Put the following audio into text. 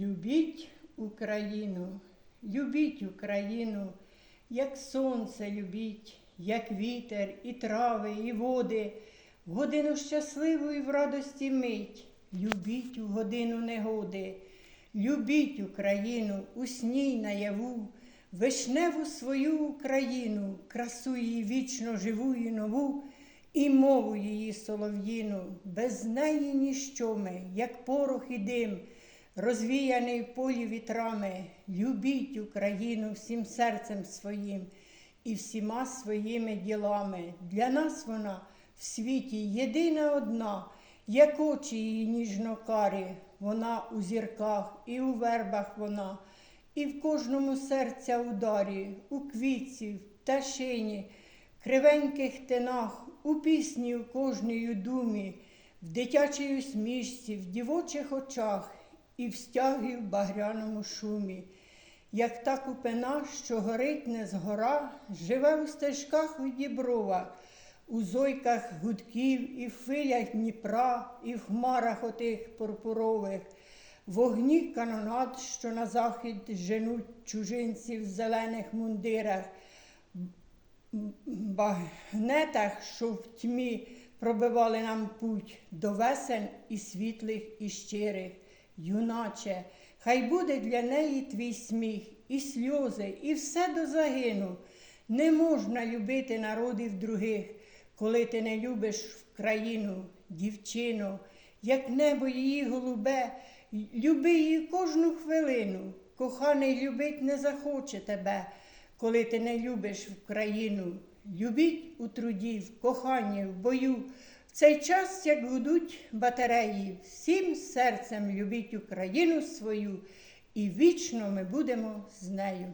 Любіть Україну, любіть Україну, як сонце любіть, як вітер, і трави, і води, в годину щасливу і в радості мить, любіть у годину негоди, любіть Україну, у сній наяву, вишневу свою Україну, красу її вічно живу і нову, і мову її солов'їну, без неї ніщо ми, як порох і дим, розвіяний в полі вітрами, любіть Україну всім серцем своїм і всіма своїми ділами. Для нас вона в світі єдина одна, як очі її ніжно-карі, вона у зірках і у вербах вона, і в кожному серця ударі, у квітці, в пташині, кривеньких тинах, у пісні у кожній думі, в дитячій усмішці, в дівочих очах і в стягі в багряному шумі. Як та купина, що горить не згора, живе у стежках у дібровах, у зойках гудків і в хвилях Дніпра, і в хмарах отих пурпурових, вогні канонад, що на захід женуть чужинці в зелених мундирах, багнетах, що в тьмі пробивали нам путь до весен і світлих, і щирих. Юначе, хай буде для неї твій сміх, і сльози, і все до загину. Не можна любити народів других, коли ти не любиш країну, дівчину, як небо її голубе, люби її кожну хвилину. Коханий любить не захоче тебе, коли ти не любиш в країну. Любіть у труді, в коханні, в бою. Цей час, як гудуть батареї, всім серцем любіть Україну свою, і вічно ми будемо з нею.